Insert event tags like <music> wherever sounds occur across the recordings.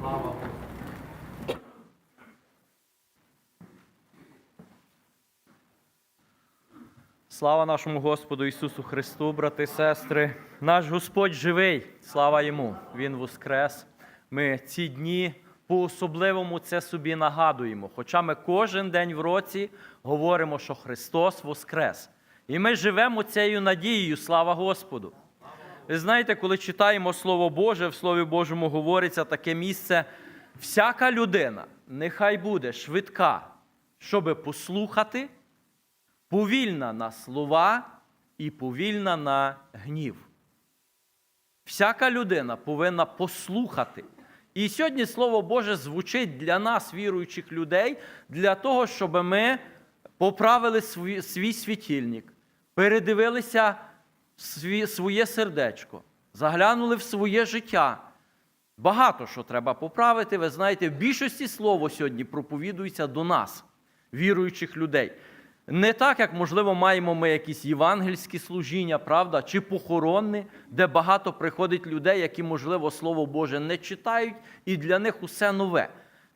Слава. Слава нашому Господу Ісусу Христу, брати і сестри. Наш Господь живий, слава Йому, Він воскрес. Ми ці дні по-особливому це собі нагадуємо. Хоча ми кожен день в році говоримо, що Христос воскрес. І ми живемо цією надією, слава Господу. Знаєте, коли читаємо Слово Боже, в Слові Божому говориться таке місце, всяка людина нехай буде швидка, щоби послухати, повільна на слова і повільна на гнів. Всяка людина повинна послухати. І сьогодні Слово Боже звучить для нас, віруючих людей, для того, щоб ми поправили свій, світильник, передивилися своє сердечко, заглянули в своє життя. Багато що треба поправити. Ви знаєте, в більшості слово сьогодні проповідується до нас, віруючих людей. Не так, як, можливо, маємо ми якісь євангельські служіння, правда, чи похоронні, де багато приходить людей, які, можливо, Слово Боже не читають, і для них усе нове.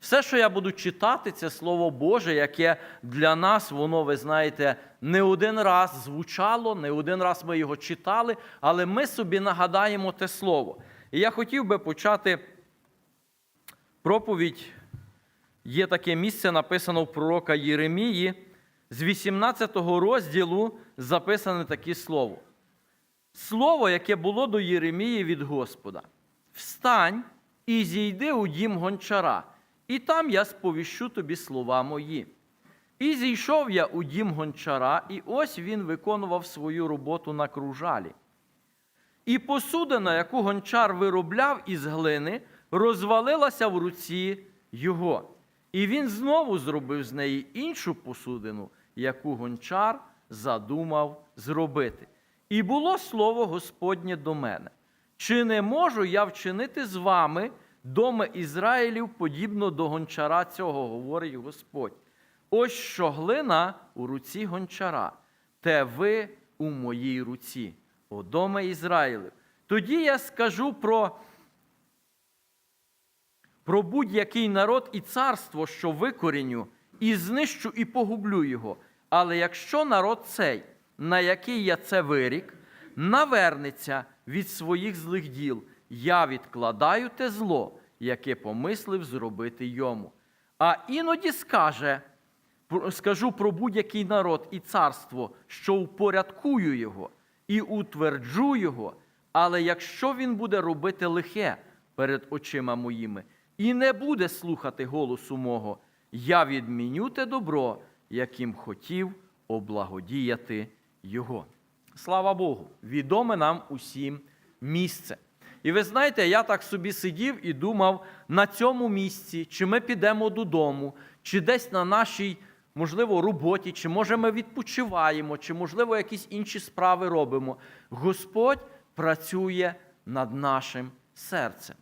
Все, що я буду читати, це Слово Боже, яке для нас, воно, ви знаєте, не один раз звучало, не один раз ми його читали, але ми собі нагадаємо те слово. І я хотів би почати проповідь. Є таке місце, написано в пророка Єремії, з 18 розділу записане таке слово. Слово, яке було до Єремії від Господа. Встань і зійди у дім гончара, і там я сповіщу тобі слова мої. І зійшов я у дім гончара, і ось він виконував свою роботу на кружалі. І посудина, яку гончар виробляв із глини, розвалилася в руці його. І він знову зробив з неї іншу посудину, яку гончар задумав зробити. І було слово Господнє до мене. Чи не можу я вчинити з вами, доми Ізраїлів, подібно до гончара цього, говорить Господь. Ось що глина у руці гончара, те ви у моїй руці, о доме Ізраїлів. Тоді я скажу про, про будь-який народ і царство, що викоріню, і знищу і погублю його. Але якщо народ цей, на який я це вирік, навернеться від своїх злих діл, я відкладаю те зло, яке помислив зробити йому. А іноді скаже, скажу про будь-який народ і царство, що упорядкую його і утверджу його, але якщо він буде робити лихе перед очима моїми і не буде слухати голосу мого, я відміню те добро, яким хотів облагодіяти його. Слава Богу, відоме нам усім місце. І ви знаєте, я так собі сидів і думав на цьому місці, чи ми підемо додому, чи десь на нашій, можливо, роботі, чи може ми відпочиваємо, чи, можливо, якісь інші справи робимо. Господь працює над нашим серцем.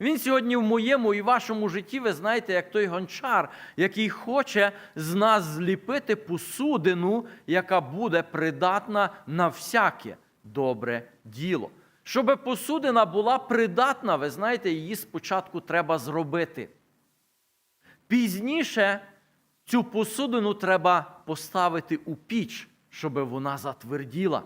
Він сьогодні в моєму і вашому житті, ви знаєте, як той гончар, який хоче з нас зліпити посудину, яка буде придатна на всяке добре діло. Щоб посудина була придатна, ви знаєте, її спочатку треба зробити. Пізніше цю посудину треба поставити у піч, щоб вона затверділа.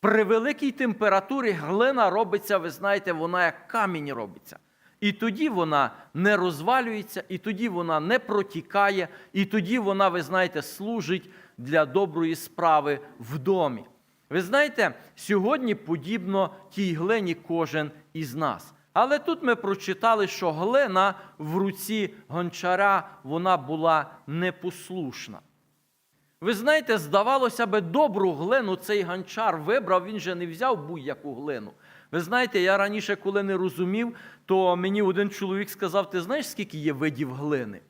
При великій температурі глина робиться, ви знаєте, вона як камінь робиться. І тоді вона не розвалюється, і тоді вона не протікає, і тоді вона, ви знаєте, служить для доброї справи в домі. Ви знаєте, сьогодні подібно тій глині кожен із нас. Але тут ми прочитали, що глина в руці гончара вона була непослушна. Ви знаєте, здавалося би, добру глину цей гончар вибрав, він же не взяв будь-яку глину. Ви знаєте, я раніше, коли не розумів, то мені один чоловік сказав: ти знаєш, скільки є видів глини?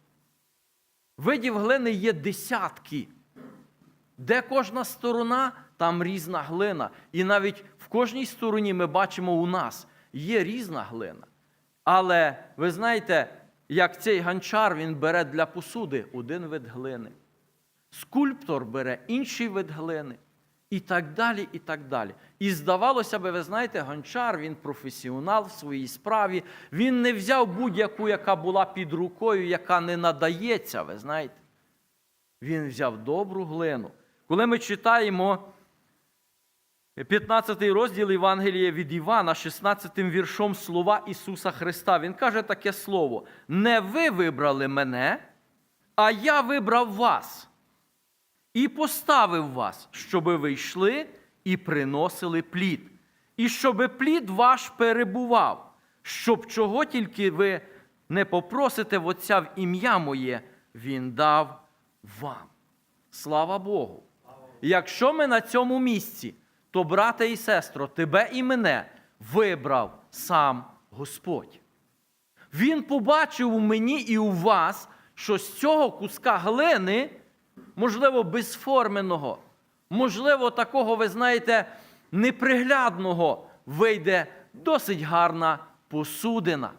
Видів глини є десятки. Де кожна сторона, там різна глина. І навіть в кожній стороні ми бачимо у нас є різна глина. Але ви знаєте, як цей гончар він бере для посуди один вид глини. Скульптор бере інший вид глини. І так далі, і так далі. І здавалося би, ви знаєте, гончар, він професіонал в своїй справі. Він не взяв будь-яку, яка була під рукою, яка не надається, ви знаєте. Він взяв добру глину. Коли ми читаємо 15 розділ Євангелія від Івана, 16 віршом слова Ісуса Христа, Він каже таке слово: Не ви вибрали мене, а я вибрав вас і поставив вас, щоби ви йшли і приносили плід, і щоби плід ваш перебував, щоб чого тільки ви не попросите в Отця в ім'я моє, Він дав вам. Слава Богу! Якщо ми на цьому місці, то, брате і сестро, тебе і мене вибрав сам Господь. Він побачив у мені і у вас, що з цього куска глини, можливо, безформеного, можливо, такого, ви знаєте, неприглядного, вийде досить гарна посудина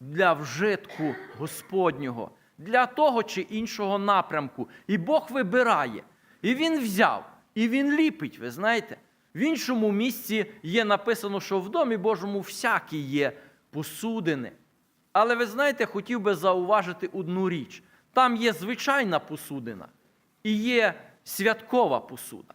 для вжитку Господнього, для того чи іншого напрямку. І Бог вибирає. І він взяв, і він ліпить, ви знаєте. В іншому місці є написано, що в домі Божому всякі є посудини. Але ви знаєте, хотів би зауважити одну річ: там є звичайна посудина і є святкова посуда.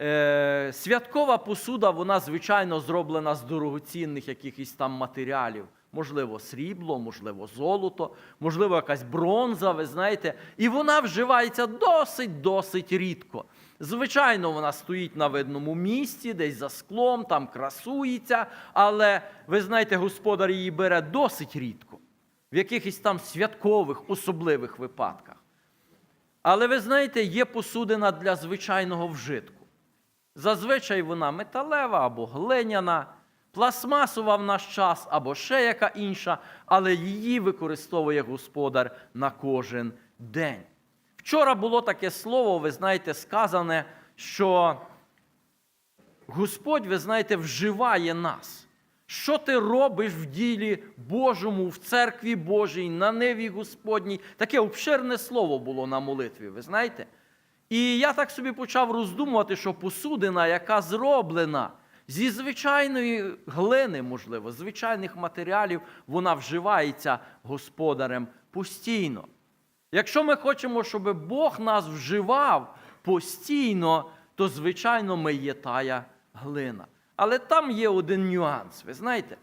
Е, святкова посуда, вона, звичайно, зроблена з дорогоцінних якихось там матеріалів. Можливо, срібло, можливо, золото, можливо, якась бронза, ви знаєте, і вона вживається досить-досить рідко. Звичайно, вона стоїть на видному місці, десь за склом, там красується, але ви знаєте, господар її бере досить рідко, в якихось там святкових, особливих випадках. Але ви знаєте, є посудина для звичайного вжитку. Зазвичай вона металева або глиняна, пластмасова в наш час або ще яка інша, але її використовує господар на кожен день. Вчора було таке слово, ви знаєте, сказане, що Господь, ви знаєте, вживає нас. Що ти робиш в ділі Божому, в церкві Божій, на ниві Господній? Таке обширне слово було на молитві, ви знаєте? І я так собі почав роздумувати, що посудина, яка зроблена зі звичайної глини, можливо, звичайних матеріалів, вона вживається господарем постійно. Якщо ми хочемо, щоб Бог нас вживав постійно, то, звичайно, ми є тая глина. Але там є один нюанс. Ви знаєте,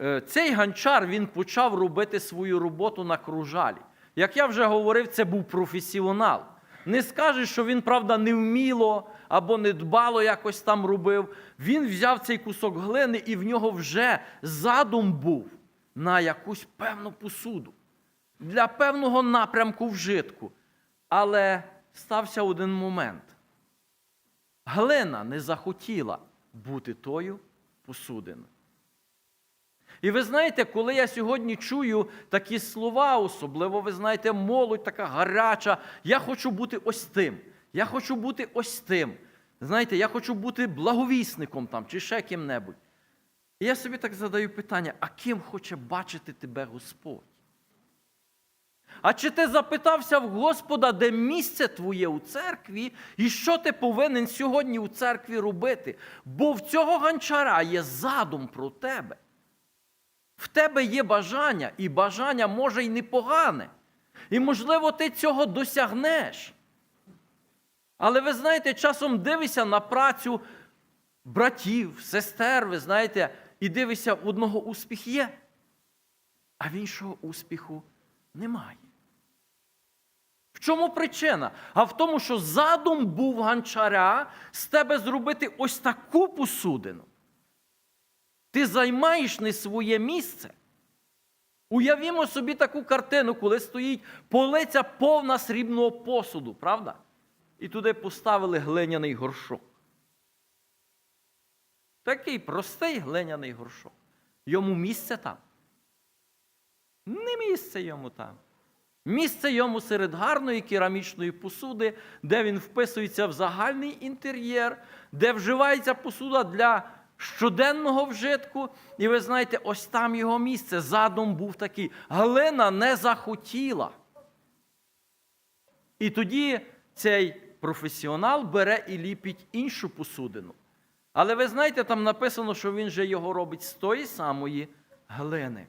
е, цей ганчар він почав робити свою роботу на кружалі. Як я вже говорив, це був професіонал. Не скажеш, що він, правда, невміло або недбало якось там робив. Він взяв цей кусок глини, і в нього вже задум був на якусь певну посуду, для певного напрямку вжитку. Але стався один момент. Глина не захотіла бути тою посудиною. І ви знаєте, коли я сьогодні чую такі слова, особливо, ви знаєте, молодь така гаряча, я хочу бути ось тим, я хочу бути ось тим. Знаєте, я хочу бути благовісником там чи ще ким-небудь. І я собі так задаю питання: а ким хоче бачити тебе Господь? А чи ти запитався в Господа, де місце твоє у церкві, і що ти повинен сьогодні у церкві робити? Бо в цього ганчара є задум про тебе. В тебе є бажання, і бажання може й непогане. І, можливо, ти цього досягнеш. Але ви знаєте, часом дивишся на працю братів, сестер, ви знаєте, і дивишся, одного успіх є, а в іншого успіху немає. Чому причина? А в тому, що задум був ганчаря з тебе зробити ось таку посудину. Ти займаєш не своє місце. Уявімо собі таку картину, коли стоїть полиця повна срібного посуду, правда? І туди поставили глиняний горшок. Такий простий глиняний горшок. Йому місце там. Не місце йому там. Місце йому серед гарної керамічної посуди, де він вписується в загальний інтер'єр, де вживається посуда для щоденного вжитку. І ви знаєте, ось там його місце. Задум був такий. Глина не захотіла. І тоді цей професіонал бере і ліпить іншу посудину. Але ви знаєте, там написано, що він же його робить з тої самої глини.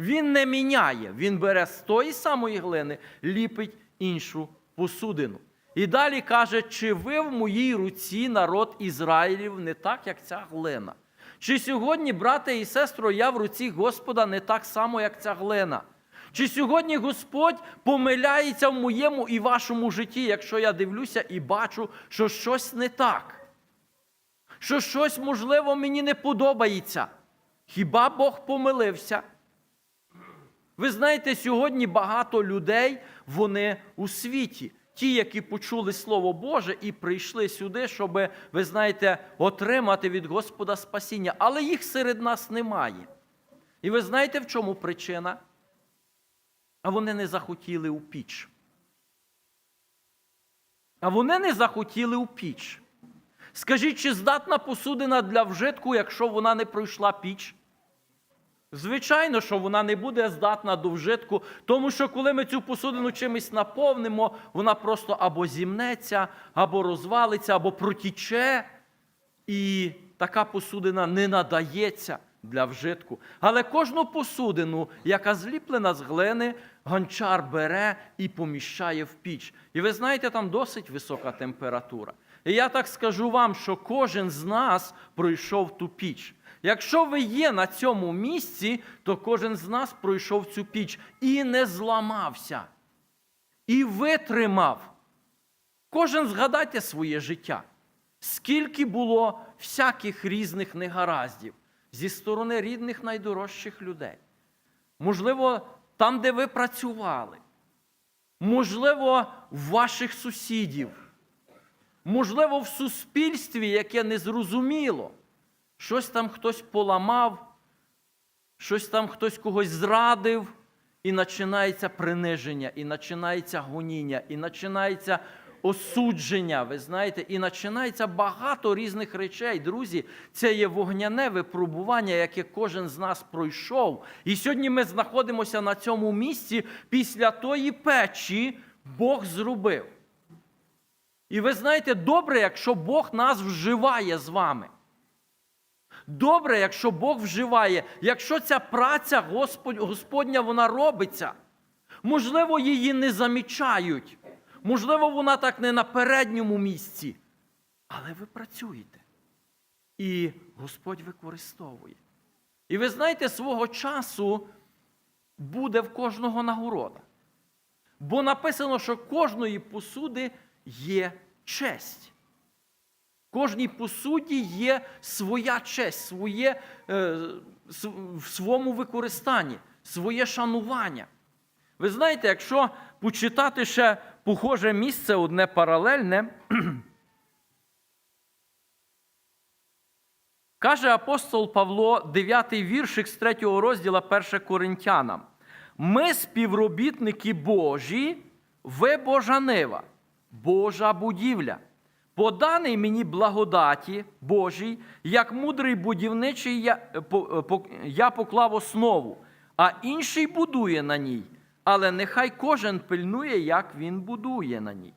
Він не міняє, він бере з тої самої глини, ліпить іншу посудину. І далі каже, чи ви в моїй руці народ Ізраїлів не так, як ця глина? Чи сьогодні, брате і сестро, я в руці Господа не так само, як ця глина? Чи сьогодні Господь помиляється в моєму і вашому житті, якщо я дивлюся і бачу, що щось не так? Що щось, можливо, мені не подобається? Хіба Бог помилився? Ви знаєте, сьогодні багато людей вони у світі. Ті, які почули Слово Боже і прийшли сюди, щоб, ви знаєте, отримати від Господа спасіння. Але їх серед нас немає. І ви знаєте, в чому причина? А вони не захотіли у піч. А вони не захотіли у піч. Скажіть, чи здатна посудина для вжитку, якщо вона не пройшла піч? Звичайно, що вона не буде здатна до вжитку, тому що коли ми цю посудину чимось наповнимо, вона просто або зімнеться, або розвалиться, або протіче. І така посудина не надається для вжитку. Але кожну посудину, яка зліплена з глини, гончар бере і поміщає в піч. І ви знаєте, там досить висока температура. І я так скажу вам, що кожен з нас пройшов ту піч. Якщо ви є на цьому місці, то кожен з нас пройшов цю піч і не зламався, і витримав. Кожен згадайте своє життя. Скільки було всяких різних негараздів зі сторони рідних найдорожчих людей. Можливо, там, де ви працювали, можливо, в ваших сусідів, можливо, в суспільстві, яке незрозуміло. Щось там хтось поламав, щось там хтось когось зрадив, і починається приниження, і починається гоніння, і починається осудження, ви знаєте, і починається багато різних речей. Друзі, це є вогняне випробування, яке кожен з нас пройшов. І сьогодні ми знаходимося на цьому місці після тої печі Бог зробив. І ви знаєте, добре, якщо Бог нас вживає з вами. Добре, якщо Бог вживає, якщо ця праця Господня вона робиться, можливо, її не замічають, можливо, вона так не на передньому місці, але ви працюєте. І Господь використовує. І ви знаєте, свого часу буде в кожного нагорода. Бо написано, що кожної посуди є честь. Кожній посуді є своя честь, своє, е, в своєму використанні, своє шанування. Ви знаєте, якщо почитати ще похоже місце, одне паралельне, <clears throat> каже апостол Павло, 9 віршик з 3 розділа 1 Коринтянам. Ми співробітники Божі, ви Божа нива, Божа будівля. Поданий мені благодаті Божій, як мудрий будівничий по, по, я поклав основу, а інший будує на ній. Але нехай кожен пильнує, як він будує на ній.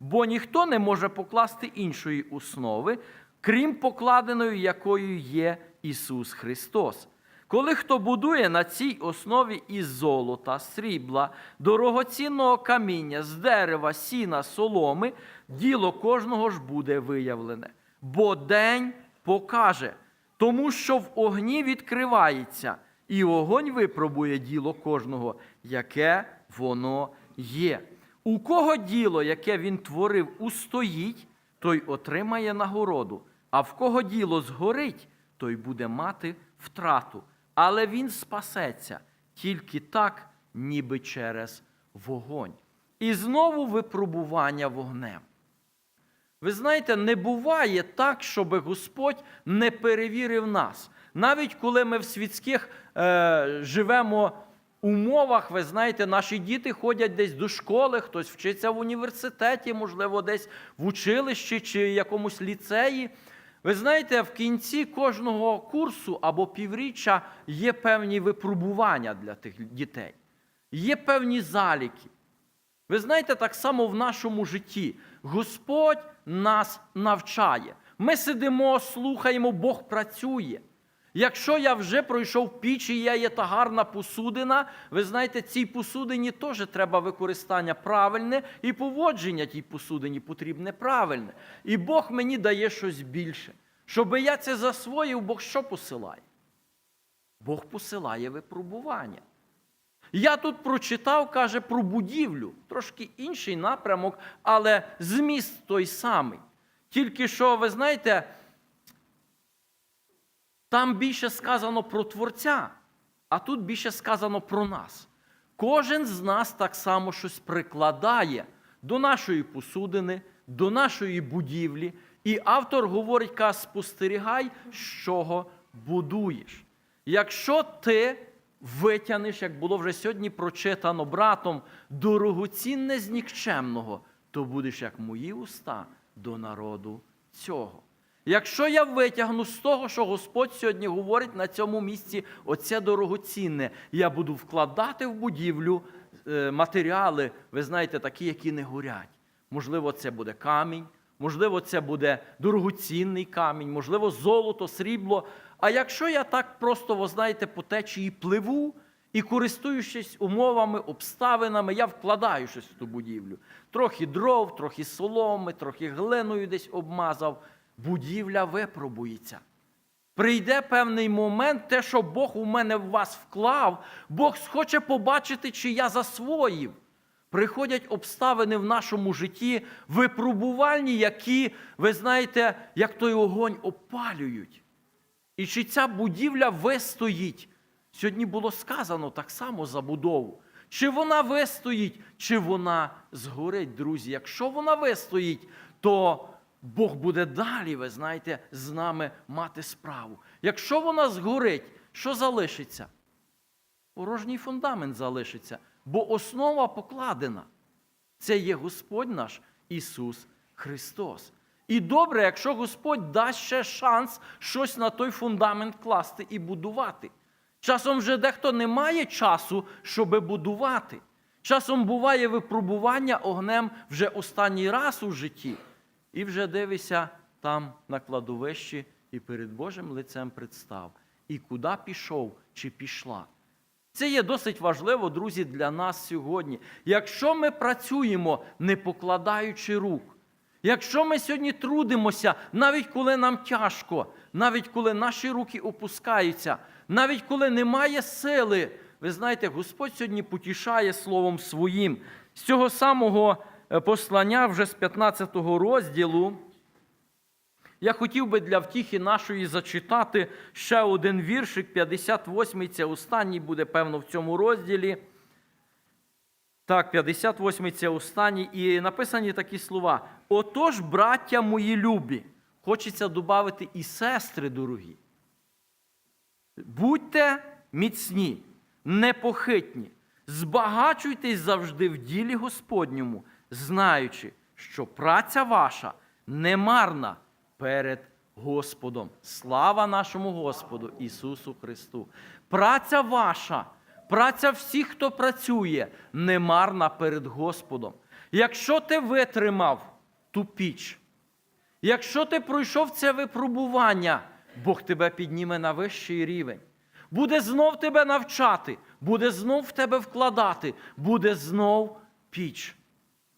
Бо ніхто не може покласти іншої основи, крім покладеної, якою є Ісус Христос. Коли хто будує на цій основі із золота, срібла, дорогоцінного каміння, з дерева, сіна, соломи, діло кожного ж буде виявлене. Бо день покаже, тому що в огні відкривається, і огонь випробує діло кожного, яке воно є. У кого діло, яке він творив, устоїть, той отримає нагороду, а в кого діло згорить, той буде мати втрату але він спасеться тільки так, ніби через вогонь. І знову випробування вогнем. Ви знаєте, не буває так, щоб Господь не перевірив нас. Навіть коли ми в світських е, живемо умовах, ви знаєте, наші діти ходять десь до школи, хтось вчиться в університеті, можливо, десь в училищі чи якомусь ліцеї. Ви знаєте, в кінці кожного курсу або півріччя є певні випробування для тих дітей, є певні заліки. Ви знаєте, так само в нашому житті Господь нас навчає. Ми сидимо, слухаємо, Бог працює. Якщо я вже пройшов піч і я є та гарна посудина, ви знаєте, цій посудині теж треба використання правильне і поводження тій посудині потрібне правильне. І Бог мені дає щось більше. Щоби я це засвоїв, Бог що посилає? Бог посилає випробування. Я тут прочитав, каже, про будівлю, трошки інший напрямок, але зміст той самий. Тільки що, ви знаєте, там більше сказано про Творця, а тут більше сказано про нас. Кожен з нас так само щось прикладає до нашої посудини, до нашої будівлі. І автор говорить, каже, спостерігай, з чого будуєш. Якщо ти витягнеш, як було вже сьогодні прочитано братом, дорогоцінне з нікчемного, то будеш як мої уста до народу цього. Якщо я витягну з того, що Господь сьогодні говорить на цьому місці, оце дорогоцінне, я буду вкладати в будівлю е, матеріали, ви знаєте, такі, які не горять. Можливо, це буде камінь, можливо, це буде дорогоцінний камінь, можливо, золото, срібло. А якщо я так просто, ви знаєте, по течії пливу і користуючись умовами, обставинами, я вкладаю щось в ту будівлю. Трохи дров, трохи соломи, трохи глиною десь обмазав. Будівля випробується. Прийде певний момент, те, що Бог у мене в вас вклав, Бог схоче побачити, чи я засвоїв. Приходять обставини в нашому житті, випробувальні, які, ви знаєте, як той огонь опалюють. І чи ця будівля вистоїть? Сьогодні було сказано так само забудову. Чи вона вистоїть, чи вона згорить, друзі. Якщо вона вистоїть, то Бог буде далі, ви знаєте, з нами мати справу. Якщо вона згорить, що залишиться? Порожній фундамент залишиться, бо основа покладена. Це є Господь наш Ісус Христос. І добре, якщо Господь дасть ще шанс щось на той фундамент класти і будувати. Часом вже дехто не має часу, щоби будувати. Часом буває випробування огнем вже останній раз у житті, і вже дивишся там на кладовищі і перед Божим лицем представ. І куди пішов чи пішла. Це є досить важливо, друзі, для нас сьогодні. Якщо ми працюємо, не покладаючи рук, якщо ми сьогодні трудимося, навіть коли нам тяжко, навіть коли наші руки опускаються, навіть коли немає сили, ви знаєте, Господь сьогодні потішає Словом Своїм. З цього самого послання, вже з 15 розділу, я хотів би для втіхи нашої зачитати ще один віршик, 58-й, це останній буде, певно, в цьому розділі. Так, 58-й це останній. І написані такі слова. Отож, браття мої любі, хочеться додати і сестри дорогі. Будьте міцні, непохитні, збагачуйтесь завжди в ділі Господньому, знаючи, що праця ваша немарна перед Господом. Слава нашому Господу Ісусу Христу! Праця ваша, праця всіх, хто працює, немарна перед Господом. Якщо ти витримав ту піч, якщо ти пройшов це випробування, Бог тебе підніме на вищий рівень. Буде знов тебе навчати, буде знов в тебе вкладати, буде знов піч.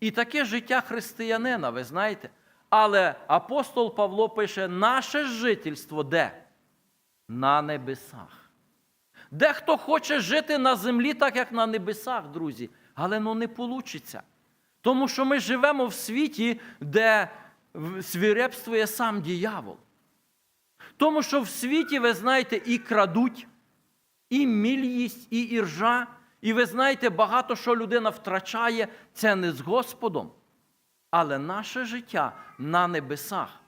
І таке життя християнина, ви знаєте. Але апостол Павло пише: наше жительство де? На небесах. Дехто хоче жити на землі, так як на небесах, друзі, але ну не вийде. Тому що ми живемо в світі, де свірепствує сам диявол. Тому що в світі, ви знаєте, і крадуть, і міль і іржа, і ви знаєте, багато що людина втрачає, це не з Господом. Але наше життя на небесах.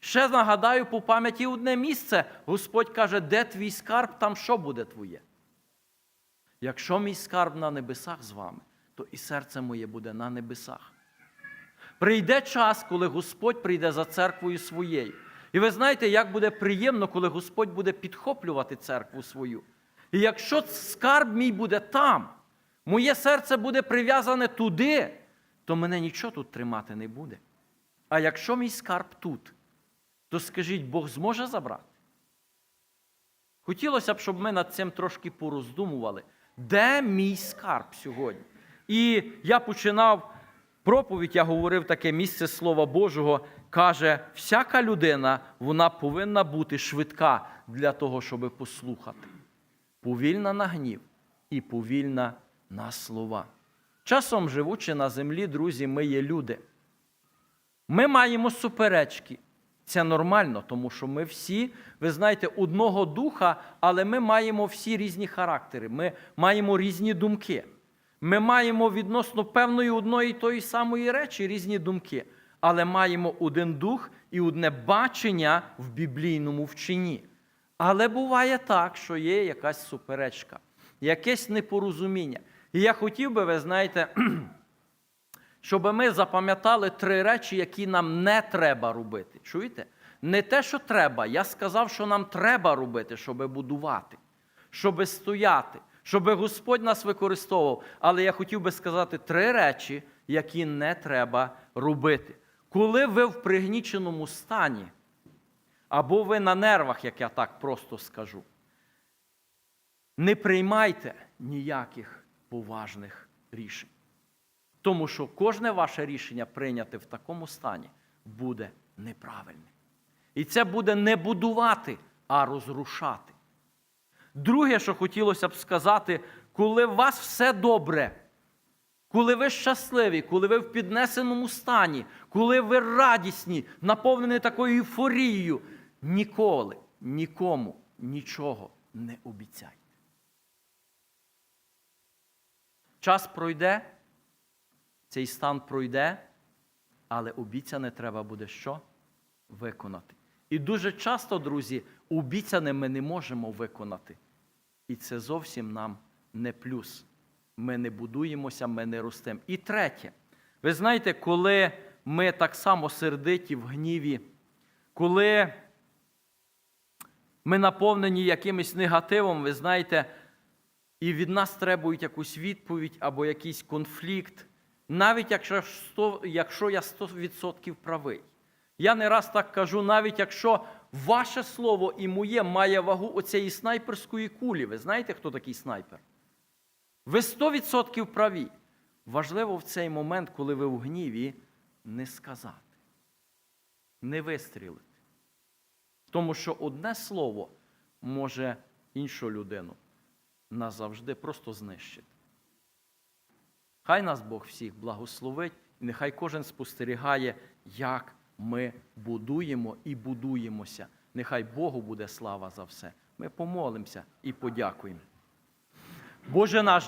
Ще нагадаю по пам'яті одне місце. Господь каже, де твій скарб, там що буде твоє. Якщо мій скарб на небесах з вами, то і серце моє буде на небесах. Прийде час, коли Господь прийде за церквою своєю. І ви знаєте, як буде приємно, коли Господь буде підхоплювати церкву свою. І якщо скарб мій буде там, моє серце буде прив'язане туди, то мене нічого тут тримати не буде. А якщо мій скарб тут, то скажіть, Бог зможе забрати? Хотілося б, щоб ми над цим трошки пороздумували. Де мій скарб сьогодні? І я починав проповідь, я говорив таке місце Слова Божого, каже, всяка людина вона повинна бути швидка для того, щоб послухати. Повільна на гнів і повільна на слова. Часом, живучи на землі, друзі, ми є люди. Ми маємо суперечки. Це нормально, тому що ми всі, ви знаєте, одного духа, але ми маємо всі різні характери, ми маємо різні думки. Ми маємо відносно певної одної тої самої речі різні думки, але маємо один дух і одне бачення в біблійному вченні. Але буває так, що є якась суперечка, якесь непорозуміння. І я хотів би, ви знаєте, <clears throat> щоб ми запам'ятали три речі, які нам не треба робити. Чуєте? Не те, що треба. Я сказав, що нам треба робити, щоб будувати, щоб стояти, щоб Господь нас використовував. Але я хотів би сказати три речі, які не треба робити. Коли ви в пригніченому стані, або ви на нервах, як я так просто скажу, не приймайте ніяких поважних рішень. Тому що кожне ваше рішення прийняте в такому стані буде неправильним. І це буде не будувати, а розрушати. Друге, що хотілося б сказати, коли у вас все добре, коли ви щасливі, коли ви в піднесеному стані, коли ви радісні, наповнені такою ейфорією, ніколи, нікому нічого не обіцяйте. Час пройде, цей стан пройде, але обіцяне треба буде що? Виконати. І дуже часто, друзі, обіцяне ми не можемо виконати. І це зовсім нам не плюс. Ми не будуємося, ми не ростемо. І третє, ви знаєте, коли ми так само сердиті в гніві, коли ми наповнені якимось негативом, ви знаєте, і від нас требують якусь відповідь або якийсь конфлікт, навіть якщо, 100, якщо я 100% правий. Я не раз так кажу, навіть якщо ваше слово і моє має вагу оцієї снайперської кулі. Ви знаєте, хто такий снайпер? Ви 100% праві. Важливо в цей момент, коли ви в гніві, не сказати, не вистрілити. Тому що одне слово може іншу людину назавжди просто знищити. Хай нас Бог всіх благословить, і нехай кожен спостерігає, як ми будуємо і будуємося. Нехай Богу буде слава за все. Ми помолимося і подякуємо. Боже наш.